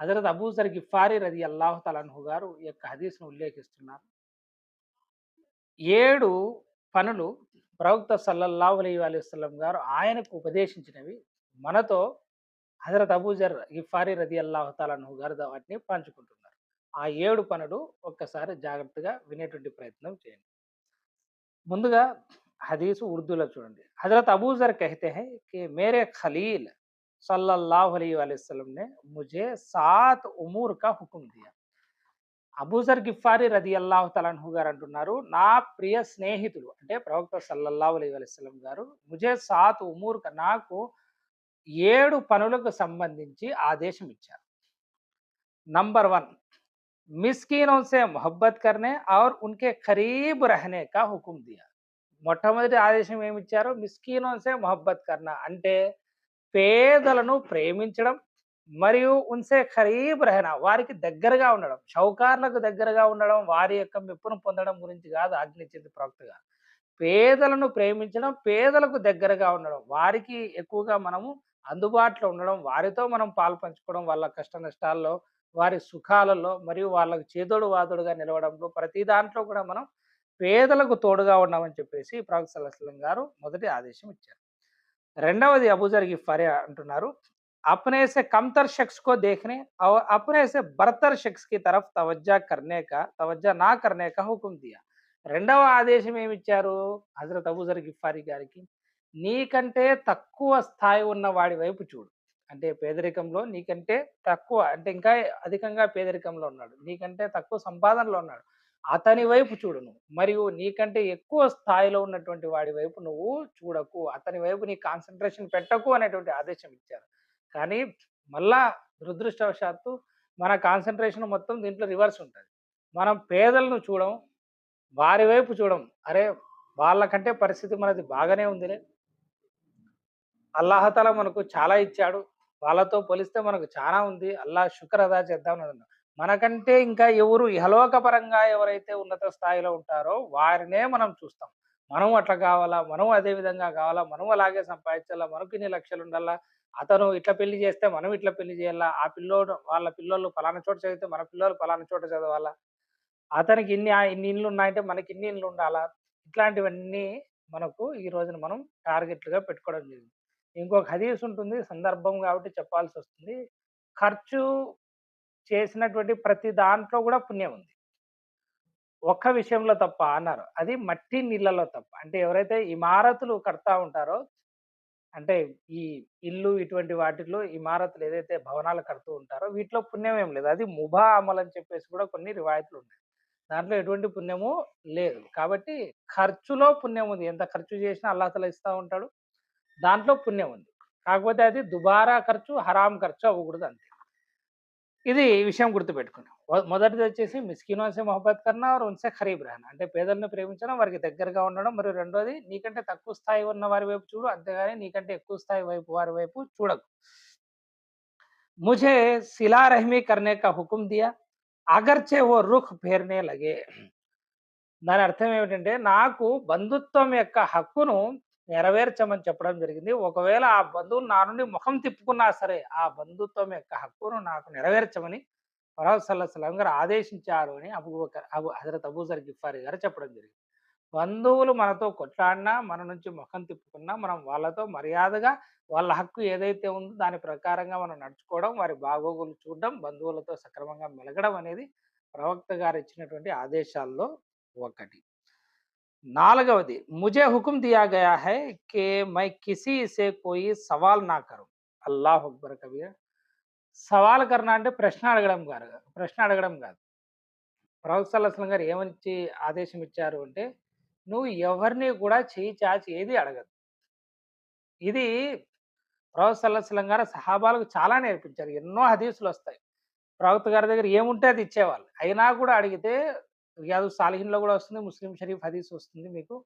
హజరత్ అబూజర్ గిఫారి రది అల్లాహు తలన్హు గారు ఈ యొక్క హదీస్ను ఉల్లేఖిస్తున్నారు. ఏడు పనులు ప్రవక్త సల్లల్లాహు అలీ అలైవల్లం గారు ఆయనకు ఉపదేశించినవి. మనతో హజరత్ అబూజర్ గిఫారి రది అల్లాహు తలన్హు గారు వాటిని పంచుకుంటున్నారు. ఆ ఏడు పనులు ఒక్కసారి జాగ్రత్తగా వినేటువంటి ప్రయత్నం చేయండి. ముందుగా హదీసు ఉర్దూలో చూడండి. హజరత్ అబూజర్ కహితే హై కే మేరే ఖలీల్ सल्लल्लाहु अलैहि वसल्लम ने मुझे सात उमूर का हुक्म दिया అబూజర్ గిఫారీ రది అల్లాహు తలాన్హు గారు అంటున్నారు నా ప్రియ స్నేహితులు అంటే ప్రవక్త సల్లల్లాహు అలైహి వసల్లం గారు ముజే సాత్ ఉమూర్ క- నాకు ఏడు పనులకు సంబంధించి ఆదేశం ఇచ్చారు నంబర్ వన్ మిస్కీనోं से मोहब्बत करने और उनके करीब रहने का हुक्म दिया మొట్టమొదటి ఆదేశం ఏమి ఇచ్చారు మిస్కీనోన్సే మొహబ్బత్ కర్ణ అంటే పేదలను ప్రేమించడం మరియు ఉన్సే ఖరీబ్ రహనా వారికి దగ్గరగా ఉండడం షౌకార్లకు దగ్గరగా ఉండడం వారి యొక్క మెప్పును పొందడం గురించి కాదు ఆజ్ఞించింది ప్రవక్తగా పేదలను ప్రేమించడం పేదలకు దగ్గరగా ఉండడం వారికి ఎక్కువగా మనము అందుబాటులో ఉండడం వారితో మనం పాలు పంచుకోవడం వాళ్ళ కష్ట నష్టాల్లో వారి సుఖాలలో మరియు వాళ్ళకు చేదోడు వాదోడుగా నిలవడంలో ప్రతి దాంట్లో కూడా మనం పేదలకు తోడుగా ఉన్నామని చెప్పేసి ప్రవక్త సల్లాహం గారు మొదటి ఆదేశం ఇచ్చారు. రెండవది అబూజర్ గిఫారి అంటున్నారు अपने से कमतर शख्स को देखने और अपने से बरतर शख्स की तरफ तवज्जा करने का तवज्जा ना करने का हुक्म दिया రెండవ ఆదేశం ఏమి ఇచ్చారు హజరత్ అబూజర్ గిఫారి గారికి నీకంటే తక్కువ స్థాయి ఉన్న వాడి వైపు చూడు అంటే పేదరికంలో నీకంటే తక్కువ అంటే ఇంకా అధికంగా పేదరికంలో ఉన్నాడు నీకంటే తక్కువ సంపాదనలో ఉన్నాడు అతని వైపు చూడు నువ్వు మరియు నీకంటే ఎక్కువ స్థాయిలో ఉన్నటువంటి వాడి వైపు నువ్వు చూడకు. అతని వైపు నీ కాన్సన్ట్రేషన్ పెట్టకు అనేటువంటి ఆదేశం ఇచ్చారు. కానీ మళ్ళా దురదృష్టవశాత్తు మన కాన్సన్ట్రేషన్ మొత్తం దీంట్లో రివర్స్ ఉంటుంది. మనం పేదలను చూడం వారి వైపు చూడం అరే వాళ్ళకంటే పరిస్థితి మనది బాగానే ఉందిలే. అల్లాహతల మనకు చాలా ఇచ్చాడు. వాళ్ళతో పోలిస్తే మనకు చాలా ఉంది. అల్లా శుక్ర అదా చేద్దాం అని అన్నాడు. మనకంటే ఇంకా ఎవరు ఇహలోకపరంగా ఎవరైతే ఉన్నత స్థాయిలో ఉంటారో వారినే మనం చూస్తాం. మనం అట్లా కావాలా? మనం అదే విధంగా కావాలా? మనం అలాగే సంపాదించాలా? మనకు ఇన్ని లక్షలు ఉండాలా? అతను ఇట్లా పెళ్ళి చేస్తే మనం ఇట్లా పెళ్ళి చేయాలా? ఆ పిల్లోడు వాళ్ళ పిల్లోళ్ళు పలానా చోట చదివితే మన పిల్లలు పలానా చోట చదవాలా? అతనికి ఇన్ని ఆ- ఇన్ని ఇండ్లు ఉన్నాయంటే మనకి ఇన్ని ఇండ్లు ఉండాలా? ఇట్లాంటివన్నీ మనకు ఈ రోజున మనం టార్గెట్లుగా పెట్టుకోవడం జరిగింది. ఇంకొక హదీస్ ఉంటుంది సందర్భం కాబట్టి చెప్పాల్సి వస్తుంది. ఖర్చు చేసినటువంటి ప్రతి దాంట్లో కూడా పుణ్యం ఉంది. ఒక్క విషయంలో తప్ప అన్నారు. అది మట్టి నీళ్ళలో తప్ప. అంటే ఎవరైతే ఇమారతులు కడతా ఉంటారో అంటే ఈ ఇల్లు ఇటువంటి వాటిలో ఇమారతులు ఏదైతే భవనాలు కడుతూ ఉంటారో వీటిలో పుణ్యం ఏం లేదు. అది ముభా అమల్ అని చెప్పేసి కూడా కొన్ని రివాయతులు ఉన్నాయి. దాంట్లో ఎటువంటి పుణ్యము లేదు. కాబట్టి ఖర్చులో పుణ్యం ఉంది. ఎంత ఖర్చు చేసినా అల్లాతలు ఇస్తూ ఉంటాడు. దాంట్లో పుణ్యం ఉంది. కాకపోతే అది దుబారా ఖర్చు హరాం ఖర్చు అవ్వకూడదు అంతే. ఇది విషయం గుర్తుపెట్టుకున్నాం. మొదటిది వచ్చేసి మిస్కినోసే మొహబత్ కన్నా ఉన్సే ఖరీబ్ రహనా అంటే పేదలను ప్రేమించడం వారికి దగ్గరగా ఉండడం మరియు రెండోది నీకంటే తక్కువ స్థాయి ఉన్న వారి వైపు చూడు అంతేగాని నీకంటే ఎక్కువ స్థాయి వైపు వారి వైపు చూడకు. ముజే శిలా రహమీ కర్నే కా హుకుం దియా అగర్చే ఓ రుఖ్ ఫేర్నే లగే. దాని అర్థం ఏమిటంటే నాకు బంధుత్వం యొక్క హక్కును నెరవేర్చమని చెప్పడం జరిగింది. ఒకవేళ ఆ బంధువులు నా నుండి ముఖం తిప్పుకున్నా సరే ఆ బంధుత్వం యొక్క హక్కును నాకు నెరవేర్చమని ఫరాజ్ సల్లాహం గారు ఆదేశించారు అని అబూ అబు హజరత్ అబూజర్ గిఫారి గారు చెప్పడం జరిగింది. బంధువులు మనతో కొట్లాడినా మన నుంచి ముఖం తిప్పుకున్నా మనం వాళ్ళతో మర్యాదగా వాళ్ళ హక్కు ఏదైతే ఉందో దాని ప్రకారంగా మనం నడుచుకోవడం వారి బాగోగులు చూడడం బంధువులతో సక్రమంగా మెలగడం అనేది ప్రవక్త గారు ఇచ్చినటువంటి ఆదేశాల్లో ఒకటి. నాలుగవది ముజే హుకుం దియా గయా హై కే మై కిసీ సే కోయి సవాల్ నా కరు. అల్లాహ్ అక్బర్ కబీర్. సవాల్ కర్ణ అంటే ప్రశ్న అడగడం కాదు ప్రశ్న అడగడం కాదు. ప్రొఫెసర్ సల్లాహం గారు ఏమని ఆదేశం ఇచ్చారు అంటే నువ్వు ఎవరిని కూడా చేయి చాచి ఏది అడగదు. ఇది ప్రవక్త సల్లాహం గారు సహాబాలకు చాలా నేర్పించారు. ఎన్నో హదీసులు వస్తాయి ప్రవక్త గారి దగ్గర ఏముంటే అది ఇచ్చేవాళ్ళు. అయినా కూడా అడిగితే రియాదు సాలిహిన్లో కూడా వస్తుంది. ముస్లిం షరీఫ్ హదీస్ వస్తుంది మీకు.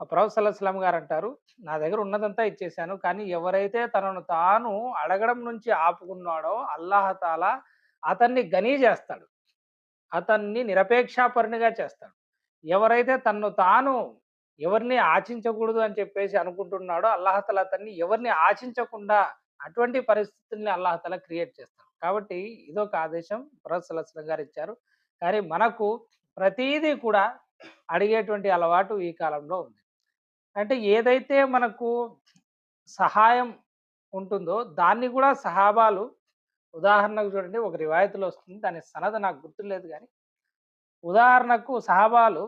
ఆ ప్రవక్త గారు అంటారు నా దగ్గర ఉన్నదంతా ఇచ్చేసాను కానీ ఎవరైతే తనను తాను అడగడం నుంచి ఆపుకున్నాడో అల్లాహతాల అతన్ని గనీ చేస్తాడు. అతన్ని నిరపేక్షాపరునిగా చేస్తాడు. ఎవరైతే తన్ను తాను ఎవరిని ఆశించకూడదు అని చెప్పేసి అనుకుంటున్నాడో అల్లాహతల అతన్ని ఎవరిని ఆశించకుండా అటువంటి పరిస్థితుల్ని అల్లాహతల క్రియేట్ చేస్తాడు. కాబట్టి ఇదొక ఆదేశం ప్రొఫెసర్ గారు ఇచ్చారు. కానీ మనకు ప్రతీదీ కూడా అడిగేటువంటి అలవాటు ఈ కాలంలో ఉంది. అంటే ఏదైతే మనకు సహాయం ఉంటుందో దాన్ని కూడా సహాబాలు ఉదాహరణకు చూడండి ఒక రివాయతులు వస్తుంది. దాని సనద నాకు గుర్తులేదు కానీ ఉదాహరణకు సహాబాలు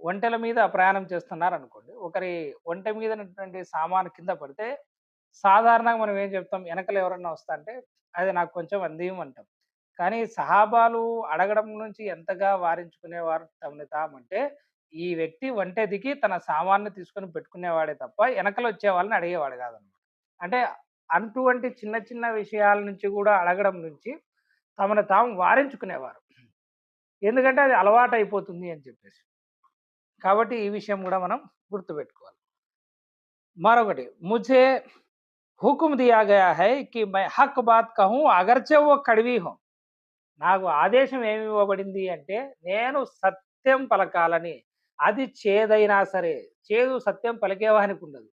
ఒంటెల మీద ప్రయాణం చేస్తున్నారు అనుకోండి ఒకరి ఒంటె మీద సామాను కింద పడితే సాధారణంగా మనం ఏం చెప్తాం? వెనకలు ఎవరన్నా వస్తా అంటే అది నాకు కొంచెం అందియమంటాం కానీ సహాబాలు అడగడం నుంచి ఎంతగా వారించుకునేవారు తమని తామంటే ఈ వ్యక్తి ఒంటె దిగి తన సామాన్ని తీసుకొని పెట్టుకునేవాడే తప్ప వెనకలు వచ్చే వాళ్ళని అడిగేవాడు కాదనమాట. అంటే అటువంటి చిన్న చిన్న విషయాల నుంచి కూడా అడగడం నుంచి తమను తాము వారించుకునేవారు. ఎందుకంటే అది అలవాటు అయిపోతుంది అని చెప్పేసి. కాబట్టి ఈ విషయం కూడా మనం గుర్తుపెట్టుకోవాలి. మరొకటి ముజే హుకుమ్ దియా గయా హై కి మై హక్ బాత్ కహూ అగర్చే ఓ కడివీ హో. నాకు ఆదేశం ఏమి ఇవ్వబడింది అంటే నేను సత్యం పలకాలని. అది చేదైనా సరే చేదు సత్యం పలికేవానికి ఉండదు.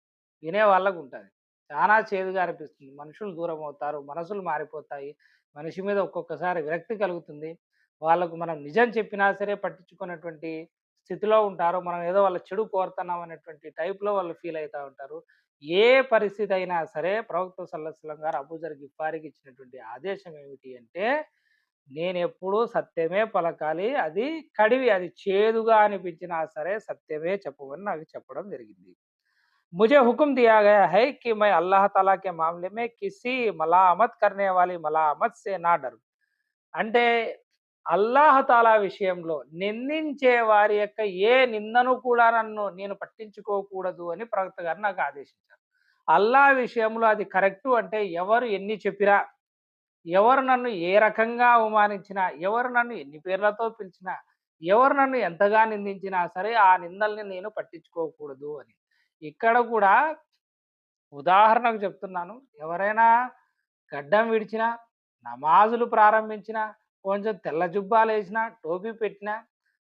వినే వాళ్ళకు ఉంటుంది. చాలా చేదుగా అనిపిస్తుంది. మనుషులు దూరం అవుతారు మనసులు మారిపోతాయి. మనిషి మీద ఒక్కొక్కసారి విరక్తి కలుగుతుంది. వాళ్ళకు మనం నిజం చెప్పినా సరే పట్టించుకున్నటువంటి స్థితిలో ఉంటారు. మనం ఏదో వాళ్ళ చెడు కోరుతున్నాం అనేటువంటి టైప్లో వాళ్ళు ఫీల్ అవుతూ ఉంటారు. ఏ పరిస్థితి అయినా సరే ప్రవక్త సల్లస్లం గారు అబూజర్ గిఫారికి ఇచ్చినటువంటి ఆదేశం ఏమిటి అంటే నేను ఎప్పుడూ సత్యమే పలకాలి అది కడివి అది చేదుగా అనిపించినా సరే సత్యమే చెప్పమని నాకు చెప్పడం జరిగింది मुझे हुक्म दिया गया है कि मैं अल्लाह ताला के मामले में किसी मलामत करने वाली मलामत से ना डरूं అంటే అల్లాహతాలా విషయంలో నిందించే వారి యొక్క ఏ నిందను కూడా నన్ను నేను పట్టించుకోకూడదు అని ప్రవక్త గారు నాకు ఆదేశించారు అల్లా విషయంలో అది కరెక్టు అంటే ఎవరు ఎన్ని చెప్పినా ఎవరు నన్ను ఏ రకంగా అవమానించినా ఎవరు నన్ను ఎన్ని పేర్లతో పిలిచినా ఎవరు నన్ను ఎంతగా నిందించినా సరే ఆ నిందల్ని నేను పట్టించుకోకూడదు అని. ఇక్కడ కూడా ఉదాహరణకు చెప్తున్నాను. ఎవరైనా గడ్డం విడిచినా నమాజులు ప్రారంభించినా కొంచెం తెల్ల జుబ్బాలు వేసినా టోపీ పెట్టినా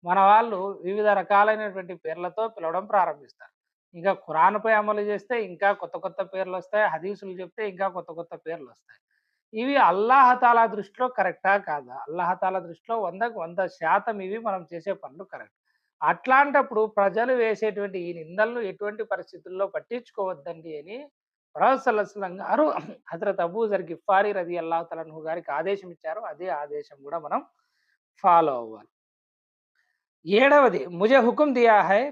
మన వాళ్ళు వివిధ రకాలైనటువంటి పేర్లతో పిలవడం ప్రారంభిస్తారు. ఇంకా ఖురాన్పై అమలు చేస్తే ఇంకా కొత్త కొత్త పేర్లు వస్తాయి హదీసులు చెప్తే ఇంకా కొత్త కొత్త పేర్లు వస్తాయి. ఇవి అల్లాహతాల దృష్టిలో కరెక్టా కాదా? అల్లాహతాలా దృష్టిలో వందకు వంద శాతం ఇవి మనం చేసే పనులు కరెక్ట్. అట్లాంటప్పుడు ప్రజలు వేసేటువంటి ఈ నిందలను ఎటువంటి పరిస్థితుల్లో పట్టించుకోవద్దండి అని ప్రవసల్లం గారు హజరత్ అబూజర్ గిఫారి రది అల్లాహతలను గారికి ఆదేశం ఇచ్చారు. అదే ఆదేశం కూడా మనం ఫాలో అవ్వాలి. ఏడవది ముజే హుకుం దియా హై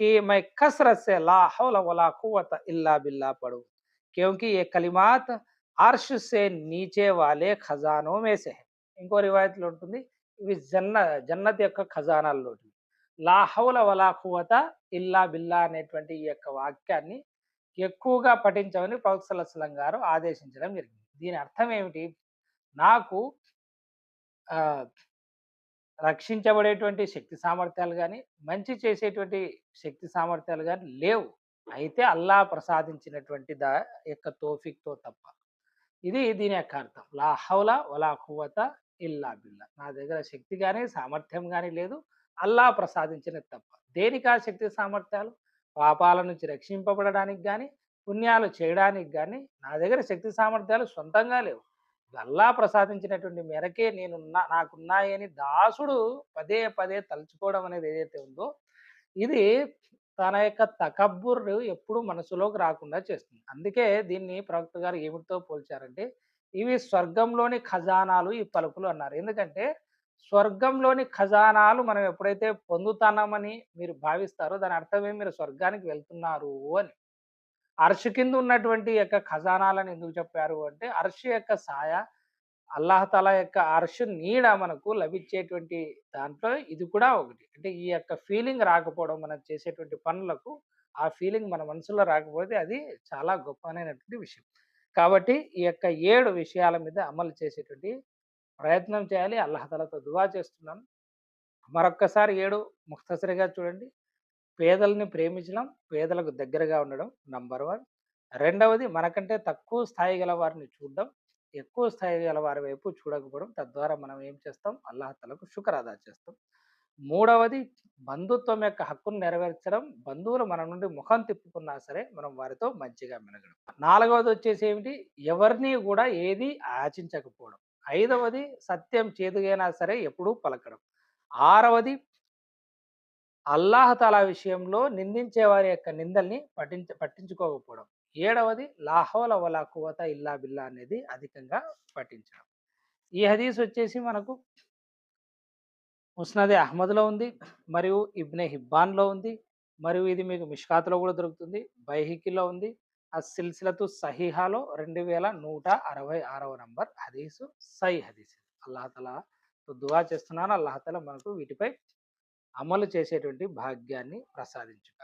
కి మై కసరస్ లా హౌల వలా కువత ఇల్లా బిల్లా పడు. క్యూకి ఏ కలిమాత్ అర్ష్ సే నీచే వాలే ఖజానో మేసే ఇంకో రివాయత్లో ఉంటుంది ఇవి జన్న జన్నత్ యొక్క ఖజానాల్లోటి. లాహౌల వలాహువత ఇల్లా బిల్లా అనేటువంటి ఈ యొక్క వాక్యాన్ని ఎక్కువగా పఠించమని ప్రొఫెసర్ గారు ఆదేశించడం జరిగింది. దీని అర్థం ఏమిటి? నాకు రక్షించబడేటువంటి శక్తి సామర్థ్యాలు కానీ మంచి చేసేటువంటి శక్తి సామర్థ్యాలు కానీ లేవు. అయితే అల్లా ప్రసాదించినటువంటి దా యొక్క తోఫిక్తో తప్ప. ఇది దీని యొక్క అర్థం. లా హౌల వలా కువత ఇల్లా బిల్లా. నా దగ్గర శక్తి కానీ సామర్థ్యం కానీ లేదు. అల్లా ప్రసాదించిన తప్ప. దేనికి ఆ శక్తి సామర్థ్యాలు? పాపాల నుంచి రక్షింపబడడానికి కానీ పుణ్యాలు చేయడానికి కానీ నా దగ్గర శక్తి సామర్థ్యాలు సొంతంగా లేవు. అల్లా ప్రసాదించినటువంటి మేరకే నేను నాకున్నాయని దాసుడు పదే పదే తలుచుకోవడం అనేది ఏదైతే ఉందో ఇది తన యొక్క తకబ్బుర్రు ఎప్పుడు మనసులోకి రాకుండా చేస్తుంది. అందుకే దీన్ని ప్రవక్త గారు ఏమిటితో పోల్చారంటే ఇవి స్వర్గంలోని ఖజానాలు ఈ పలుకులు అన్నారు. ఎందుకంటే స్వర్గంలోని ఖజానాలు మనం ఎప్పుడైతే పొందుతామని మీరు భావిస్తారో దాని అర్థమే మీరు స్వర్గానికి వెళ్తున్నారు అని. అర్షు కింద ఉన్నటువంటి యొక్క ఖజానాలను ఎందుకు చెప్పారు అంటే అర్షు యొక్క సాయ అల్లాహతాల యొక్క అర్షు నీడ మనకు లభించేటువంటి దాంట్లో ఇది కూడా ఒకటి. అంటే ఈ యొక్క ఫీలింగ్ రాకపోవడం మనం చేసేటువంటి పనులకు ఆ ఫీలింగ్ మన మనసులో రాకపోతే అది చాలా గొప్పనైనటువంటి విషయం. కాబట్టి ఈ యొక్క ఏడు విషయాల మీద అమలు చేసేటువంటి ప్రయత్నం చేయాలి. అల్లహతలతో దువా చేస్తున్నాను మరొక్కసారి ఏడు ముఖ్తసరిగా చూడండి. పేదల్ని ప్రేమించడం పేదలకు దగ్గరగా ఉండడం నంబర్ వన్. రెండవది మనకంటే తక్కువ స్థాయి గల వారిని చూడడం ఎక్కువ స్థాయి గల వారి వైపు చూడకపోవడం తద్వారా మనం ఏం చేస్తాం? అల్లాహతలకు శుక్ర అదా చేస్తాం. మూడవది బంధుత్వం యొక్క హక్కును నెరవేర్చడం. బంధువులు మన నుండి ముఖం తిప్పుకున్నా సరే మనం వారితో మంచిగా మెలగడం. నాలుగవది వచ్చేసి ఏమిటి? ఎవరిని కూడా ఏది ఆచించకపోవడం ఐదవది సత్యం చేదుగైనా సరే ఎప్పుడూ పలకడం. ఆరవది అల్లాహతాలా విషయంలో నిందించే వారి యొక్క నిందల్ని పట్టించ పట్టించుకోకపోవడం. ఏడవది లాహోల వలా కువత ఇల్లా బిల్లా అనేది అధికంగా పఠించడం. ఈ హదీస్ వచ్చేసి మనకు ముస్నదే అహ్మద్లో ఉంది మరియు ఇబ్నే హిబ్బాన్లో ఉంది మరియు ఇది మీకు మిష్కాత్లో కూడా దొరుకుతుంది బైహికిలో ఉంది. ఆ సిల్సిలతు సహీహాలో రెండు వేల నూట అరవై ఆరవ నంబర్ హదీసు సై హదీస్ అల్లాహతలా దువా చేస్తున్నాను అల్లాహతల మనకు వీటిపై అమలు చేసేటువంటి భాగ్యాన్ని ప్రసాదించుట.